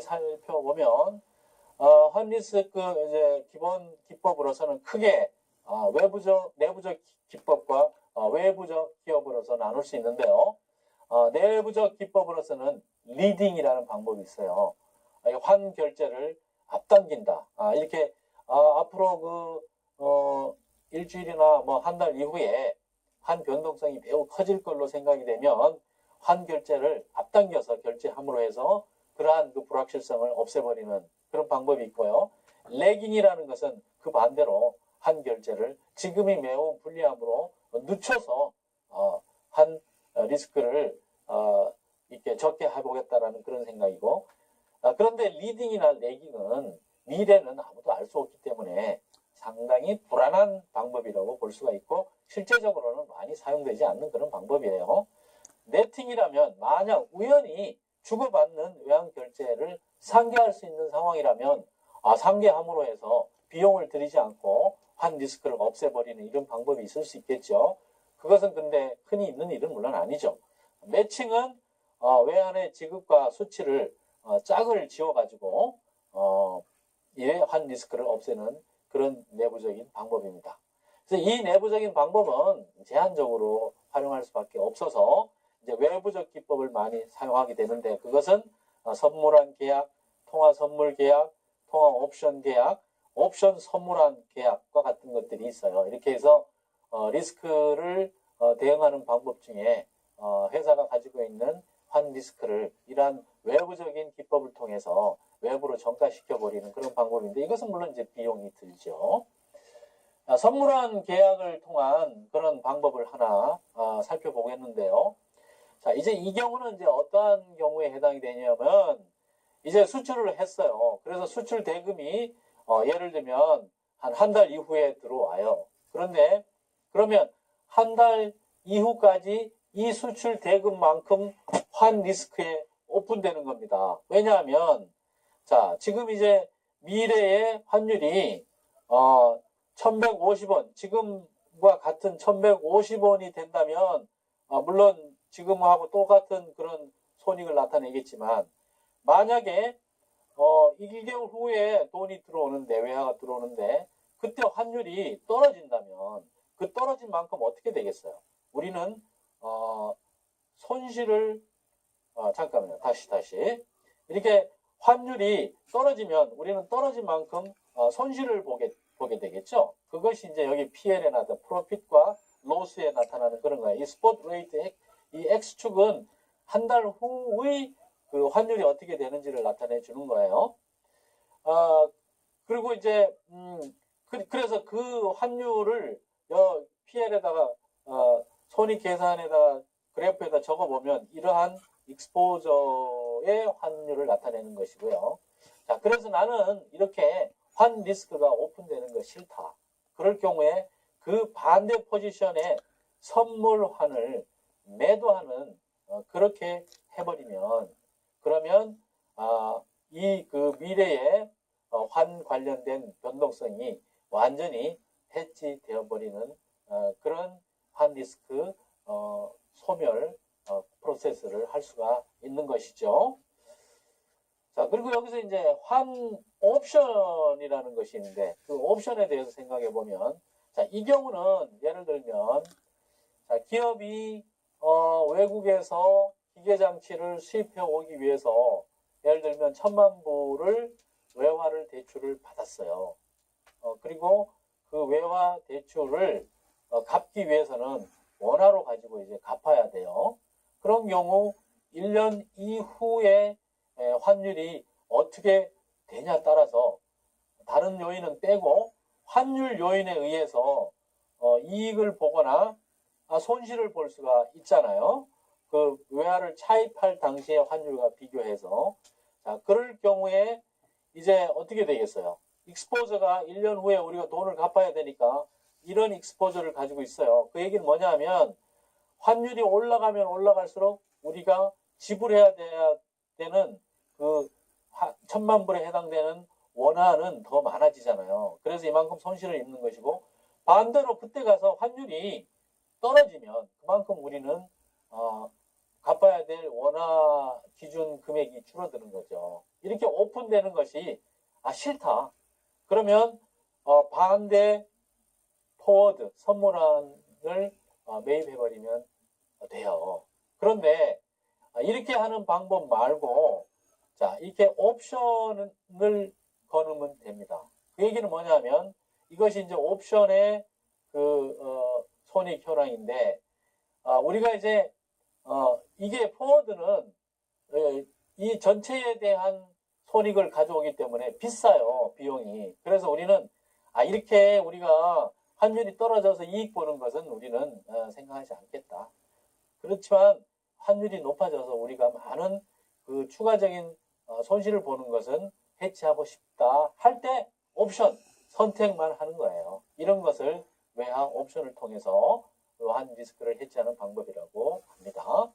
살펴보면 어, 환리스크 이제 기본 기법으로서는 크게 어, 외부적 내부적 기법과 어, 외부적 기업으로서 나눌 수 있는데요. 어, 내부적 기법으로서는 리딩이라는 방법이 있어요. 환 결제를 앞당긴다. 아, 이렇게 아, 앞으로 그 어, 일주일이나 뭐 한 달 이후에 환 변동성이 매우 커질 걸로 생각이 되면 환 결제를 앞당겨서 결제함으로 해서 그러한 그 불확실성을 없애버리는 그런 방법이 있고요. 레깅이라는 것은 그 반대로 한 결제를 지금이 매우 불리함으로 늦춰서 어, 한 리스크를 어, 이렇게 적게 해보겠다라는 그런 생각이고 아, 그런데 리딩이나 레깅은 미래는 아무도 알 수 없기 때문에 상당히 불안한 방법이라고 볼 수가 있고 실제적으로는 많이 사용되지 않는 그런 방법이에요. 네팅이라면 만약 우연히 주고받는 외환 결제를 상계할 수 있는 상황이라면 아, 상계함으로 해서 비용을 들이지 않고 환 리스크를 없애버리는 이런 방법이 있을 수 있겠죠. 그것은 근데 흔히 있는 일은 물론 아니죠. 매칭은 어, 외환의 지급과 수치를 어, 짝을 지어가지고 어, 이환 리스크를 없애는 그런 내부적인 방법입니다. 그래서 이 내부적인 방법은 제한적으로 활용할 수밖에 없어서 이제 외부적 기법을 많이 사용하게 되는데 그것은 어, 선물한 계약, 통화 선물 계약, 통화 옵션 계약, 옵션 선물한 계약과 같은 것들이 있어요. 이렇게 해서 어, 리스크를 어, 대응하는 방법 중에 어, 회사가 가지고 있는 환 리스크를 이러한 외부적인 기법을 통해서 외부로 전가시켜 버리는 그런 방법인데 이것은 물론 이제 비용이 들죠. 아, 선물한 계약을 통한 그런 방법을 하나 아, 살펴보겠는데요. 자, 이제 이 경우는 이제 어떠한 경우에 해당이 되냐면 이제 수출을 했어요. 그래서 수출 대금이 어, 예를 들면 한 한 달 이후에 들어와요. 그런데 그러면 한 달 이후까지 이 수출 대금만큼 환 리스크에 오픈되는 겁니다. 왜냐하면 자 지금 이제 미래의 환율이 어 1150원 지금과 같은 1150원이 된다면 어, 물론 지금하고 똑같은 그런 손익을 나타내겠지만 만약에 어 1개월 후에 돈이 들어오는데 외화가 들어오는데 그때 환율이 떨어진다면 그 떨어진 만큼 어떻게 되겠어요? 우리는 어 손실을 어, 잠깐만요. 다시 다시 이렇게 환율이 떨어지면 우리는 떨어진 만큼 어, 손실을 보게 보게 되겠죠. 그것이 이제 여기 PL에 나타 프로핏과 로스에 나타나는 그런 거예요. 이 스포트 레이트 이 X축은 한 달 후의 그 환율이 어떻게 되는지를 나타내 주는 거예요. 아, 그리고 이제, 음, 그, 래서그 환율을 여 PL에다가, 어, 손익 계산에다가 그래프에다 적어 보면 이러한 익스포저의 환율을 나타내는 것이고요. 자, 그래서 나는 이렇게 환 리스크가 오픈되는 거 싫다. 그럴 경우에 그 반대 포지션에 선물환을 매도하는 어, 그렇게 해버리면 그러면 아, 이그 미래의 어, 환 관련된 변동성이 완전히 해지되어 버리는 어, 그런 환 리스크 어, 소멸 어, 프로세스를 할 수가 있는 것이죠. 자 그리고 여기서 이제 환 옵션이라는 것이 있는데 그 옵션에 대해서 생각해 보면 자 이 경우는 예를 들면 자 기업이 어, 외국에서 기계 장치를 수입해 오기 위해서 예를 들면 천만 불을 외화를 대출을 받았어요. 어, 그리고 그 외화 대출을 어, 갚기 위해서는 원화로 가지고 이제 갚아야 돼요. 그런 경우 1년 이후에 에, 환율이 어떻게 되냐 따라서 다른 요인은 빼고 환율 요인에 의해서 어, 이익을 보거나 아, 손실을 볼 수가 있잖아요. 그 외화를 차입할 당시의 환율과 비교해서 자 그럴 경우에 이제 어떻게 되겠어요? 익스포저가 1년 후에 우리가 돈을 갚아야 되니까 이런 익스포저를 가지고 있어요. 그 얘기는 뭐냐 하면 환율이 올라가면 올라갈수록 우리가 지불해야 되는 그 천만 불에 해당되는 원화는 더 많아지잖아요. 그래서 이만큼 손실을 입는 것이고 반대로 그때 가서 환율이 떨어지면 그만큼 우리는 어, 갚아야 될 원화 기준 금액이 줄어드는 거죠. 이렇게 오픈되는 것이 아 싫다. 그러면 어, 반대 포워드 선물안을 어, 매입해버리면 돼요. 그런데 아, 이렇게 하는 방법 말고 자 이렇게 옵션을 거누면 됩니다. 그 얘기는 뭐냐면 이것이 이제 옵션의 그 어, 손익 현황인데 아, 우리가 이제 어, 이게 포워드는 어, 이 전체에 대한 손익을 가져오기 때문에 비싸요 비용이. 그래서 우리는 아 이렇게 우리가 환율이 떨어져서 이익 보는 것은 우리는 어, 생각하지 않겠다. 그렇지만 환율이 높아져서 우리가 많은 그 추가적인 어, 손실을 보는 것은 해치하고 싶다 할 때 옵션 선택만 하는 거예요. 이런 것을 외화 옵션을 통해서 외환 리스크를 해치하는 방법이라고 합니다.